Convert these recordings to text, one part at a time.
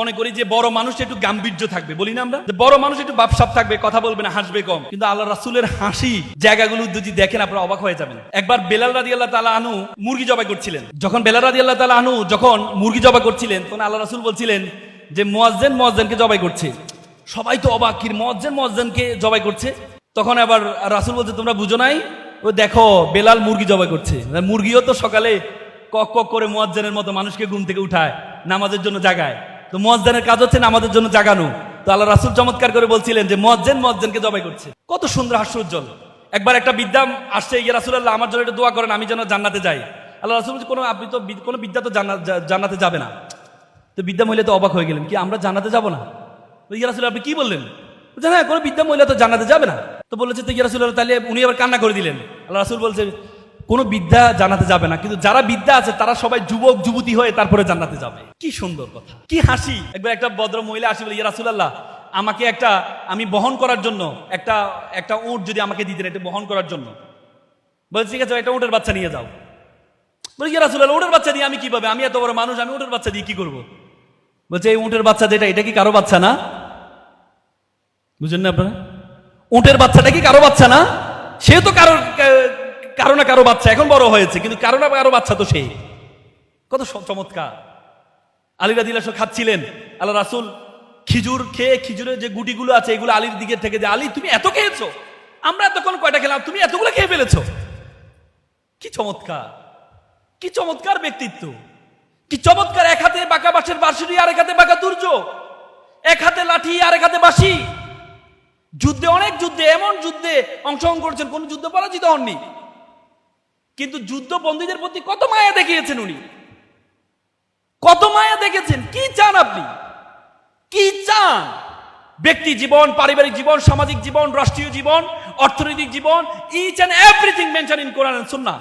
মনে করি যে বড় মানুষ একটু গাম্ভীর্য থাকবে, বলি না আমরা? বড় মানুষ একটু বাপসাপ থাকবে, কথা বলবে না, হাসবে কম। কিন্তু আল্লাহ রাসুলের হাসি জায়গাগুলো যদি দেখেন, আপনারা অবাক হয়ে যাবেন। একবার বেলাল রাদি আল্লাহ তালা আনু মুরগি জবাই করছিলেন। যখন বেলাল রাদি আল্লাহ তালা আনু যখন মুরগি জবাই করছিলেন, তখন আল্লাহ রাসুল বলছিলেন যে, মোয়াজ্জেন, মোয়াজ্জেনকে জবাই করছে। সবাই তো অবাক, কি মোয়াজ্জেন, মোয়াজ্জেনকে জবাই করছে? তখন আবার রাসুল বলছে, তোমরা বুঝো নাই? ও দেখো, বেলাল মুরগি জবাই করছে। মুরগিও তো সকালে কক কক করে মোয়াজ্জেনের মতো মানুষকে ঘুম থেকে উঠায়, নামাজের জন্য জাগায়। তো মোয়াজ্জেনের কাজ হচ্ছে না আমাদের জন্য জাগানো। তো আল্লাহ রাসুল চমৎকার করে বলছিলেন যে মোয়াজ্জেন, মোয়াজ্জেনকে জবাই করছে। কত সুন্দর হাস্যোজ্জ্বল একবার একটা বিদ্যা আসছে ইয়ে রাসুল্লাহ আমার জন্য একটু দোয়া করেন, আমি যেন জান্নাতে যাই। আল্লাহ রাসুল কোনো আপনি তো কোনো বিদ্যা তো জান্নাত- যাবে না। তো বিদ্যা মহিলা তো অবাক হয়ে গেলেন, কি আমরা জান্নাতে যাব না? ইয়া রাসুল আপনি কি বললেন? হ্যাঁ কোনো বিদ্যা মহিলা তো জান্নাতে যাবে না। তো বলেছে, তো ইয়া রাসুল তাহলে উনি আবার কান্না করে দিলেন। আল্লাহ রাসুল বলছে কোনো বিদ্যা জানাতে যাবে না। কিন্তু যারা বিদ্যা আছে, তারা সবাই যুবক, যুবতী হয়ে তারপরে জান্নাতে যাবে। কি সুন্দর কথা। কি হাসি। একবার একটা ভদ্র মহিলা আসি বলে, ইয়া রাসুলাল্লাহ, আমাকে একটা, আমি বহন করার জন্য, একটা একটা উট যদি আমাকে দিতেন, এটা বহন করার জন্য। বলছে ঠিক আছে একটা উটের বাচ্চা নিয়ে যাও। বলে, ইয়া রাসুলাল্লাহ, উটের বাচ্চা দিয়ে আমি কি পাবে? আমি এত বড় মানুষ, আমি উটের বাচ্চা দিয়ে কি করব? বলছে, এই উটের বাচ্চা যেটা, এটা কি কারও বাচ্চা না? বুঝলেন না আপনারা? উটের বাচ্চাটা কি কারও বাচ্চা না? সে তো কারও কারও না কারও বাচ্চা এখন বড় হয়েছে, কিন্তু কারও না কারও বাচ্চা তো সে। কত চমৎকার। আলী রাদিল্লাহ খাচ্ছিলেন। আল্লাহ রাসুল খিজুর খেয়ে খিজুরের যে গুটিগুলো আছে, এগুলো আলীর দিকে থেকে যে আলী, তুমি এত খেয়েছো? আমরা এতক্ষণ কয়টা খেলাম? তুমি এতগুলো খেয়ে ফেলেছো? কি চমৎকার। কি চমৎকার ব্যক্তিত্ব। কি চমৎকার, এক হাতে বাঁকা বাঁশের বাঁশুরি আর এক হাতে বাঁকা দুর্য। এক হাতে লাঠি আর এক হাতে বাঁশি। যুদ্ধে, অনেক যুদ্ধে, এমন যুদ্ধে অংশগ্রহণ করেছেন, কোন যুদ্ধ পরাজিত হননি। কিন্তু যুদ্ধ বন্দীদের প্রতি কত মায়া দেখিয়েছেন উনি? কত মায়া দেখেছেন কি চান আপনি? কি চান? ব্যক্তি জীবন, পারিবারিক জীবন, সামাজিক জীবন, রাষ্ট্রীয় জীবন, অর্থনৈতিক জীবন each and everything mention in Quran sunnah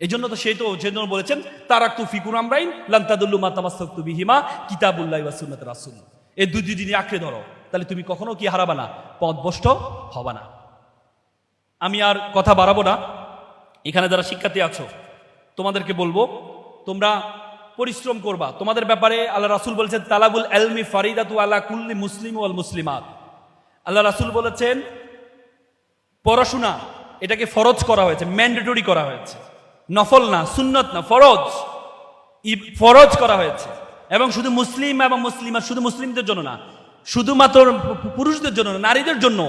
এই জন্য তো সেই তো যে জন্য বলেছেন, তারাক্তু ফিকুর আমরাইন লান্তাদুল্লু মাতামাস্তু বিহিমা, কিতাবুল্লাহ ওয়া সুন্নাত রাসূল। এই দুই দুই দিনই আঁকড়ে ধরো, তাহলে তুমি কখনো কি হারাবা না, পথভ্রষ্ট হবা না। আমি আর কথা বাড়াবো না এখানে যারা শিক্ষার্থী আছো, তোমাদেরকে বলব, তোমরা পরিশ্রম করবা। তোমাদের ব্যাপারে আল্লাহ রাসুল বলেছেন, তালাবুল এলমি ফারিদাতু আলা কুল্লি মুসলিম ওয়াল মুসলিমাত। আল্লাহ রাসুল বলেছেন, পড়াশোনা, এটাকে ফরজ করা হয়েছে, ম্যান্ডেটরি করা হয়েছে। নফল না, সুন্নত না, ফরজ। ফরজ করা হয়েছে। এবং শুধু মুসলিম এবং মুসলিমা শুধু মুসলিমদের জন্য না, শুধুমাত্র পুরুষদের জন্য নারীদের জন্য।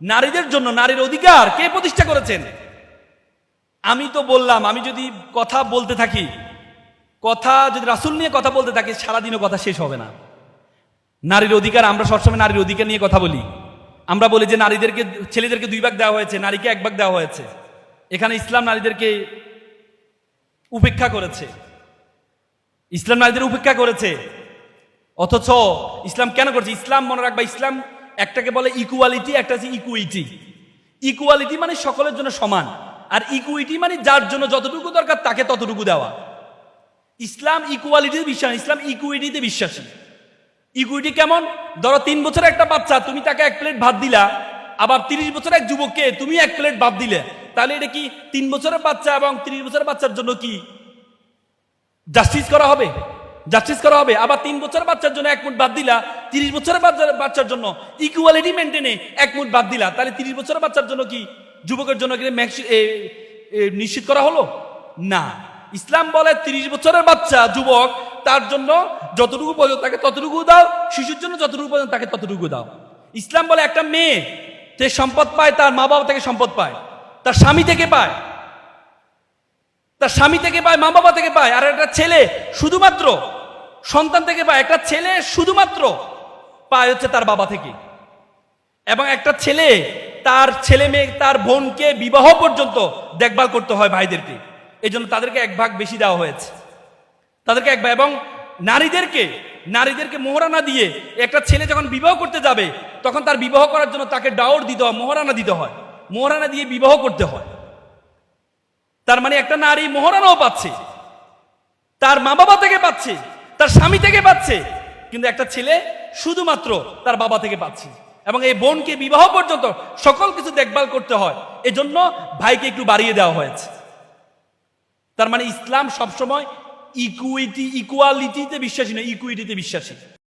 নারীদের জন্য নারীর অধিকার কে প্রতিষ্ঠা করেছেন? আমি তো বললাম, আমি যদি কথা বলতে থাকি, কথা যদি রাসুল নিয়ে কথা বলতে থাকি, সারাদিনও কথা শেষ হবে না। নারীর অধিকার, আমরা সবসময় নারীর অধিকার নিয়ে কথা বলি। আমরা বলি যে নারীদেরকে, ছেলেদেরকে দুই ভাগ দেওয়া হয়েছে, নারীকে এক ভাগ দেওয়া হয়েছে। এখানে ইসলাম নারীদেরকে উপেক্ষা করেছে। ইসলাম নারীদের উপেক্ষা করেছে। অথচ ইসলাম কেন করছে? ইসলাম মনে রাখবা, ইসলাম একটাকে বলে ইকুয়ালিটি একটা হচ্ছে ইকুইটি ইকুয়ালিটি মানে সকলের জন্য সমান। আর ইকুইটি মানে যার জন্য যতটুকু দরকার তাকে ততটুকু দেওয়া। ইসলাম ইকুয়ালিটিতে বিশ্বাস, ইসলাম ইকুইটিতে বিশ্বাসী। ইকুইটি কেমন? ধরো তিন বছরের একটা বাচ্চা, তুমি তাকে এক প্লেট ভাত দিলা, আবার তিরিশ বছরের এক যুবককে তুমি এক প্লেট ভাত দিলে। তাহলে এটা কি তিন বছরের বাচ্চা এবং তিরিশ বছরের বাচ্চার জন্য কি? জাস্টিস করা হবে? জাস্টিস করা হবে। আবার তিন বছরের বাচ্চার জন্য এক মুঠ বাদ দিলা, তিরিশ বছরের বাচ্চার বাচ্চার জন্য ইকুয়ালিটি মেনটেনে এক মুঠ বাদ দিলা। তাহলে তিরিশ বছরের বাচ্চার জন্য কি? যুবকের জন্য কি নিশ্চিত করা হলো? না। ইসলাম বলে তিরিশ বছরের বাচ্চা, যুবক, তার জন্য যতটুকু প্রয়োজন তাকে ততটুকু দাও, শিশুর জন্য যতটুকু প্রয়োজন তাকে ততটুকু দাও। ইসলাম বলে একটা মেয়ে, সে সম্পদ পায়, তার মা বাবা থেকে সম্পদ পায়, তার স্বামী থেকে পায়। তার স্বামী থেকে পায়, মা বাবা থেকে পায়, আর একটা ছেলে শুধুমাত্র সন্তান থেকে পায়, একটা ছেলে শুধুমাত্র পায় হচ্ছে তার বাবা থেকে। এবং একটা ছেলে তার ছেলে মেয়ে, তার বোনকে বিবাহ পর্যন্ত দেখভাল করতে হয় ভাইদেরকে। এই জন্য তাদেরকে এক ভাগ বেশি দেওয়া হয়েছে। তাদেরকে এক ভাগ এবং নারীদেরকে নারীদেরকে মোহরানা দিয়ে একটা ছেলে যখন বিবাহ করতে যাবে, তখন তার বিবাহ করার জন্য তাকে ডাওর দিতে হয়, মোহরানা দিতে হয়। মোহরানা দিয়ে বিবাহ করতে হয়। তার মানে একটা নারী মোহরানাও পাচ্ছে। তার মা বাবা থেকে পাচ্ছে, তার স্বামী থেকে পাচ্ছে, কিন্তু একটা ছেলে শুধুমাত্র তার বাবা থেকে পাচ্ছে। এবং এই বোনকে বিবাহ পর্যন্ত সকল কিছু দেখভাল করতে হয়। এজন্য ভাইকে একটু বাড়িয়ে দেওয়া হয়েছে। তার মানে ইসলাম সবসময় ইকুইটি ইকুয়ালিটিতে বিশ্বাসী না ইকুইটিতে বিশ্বাসী।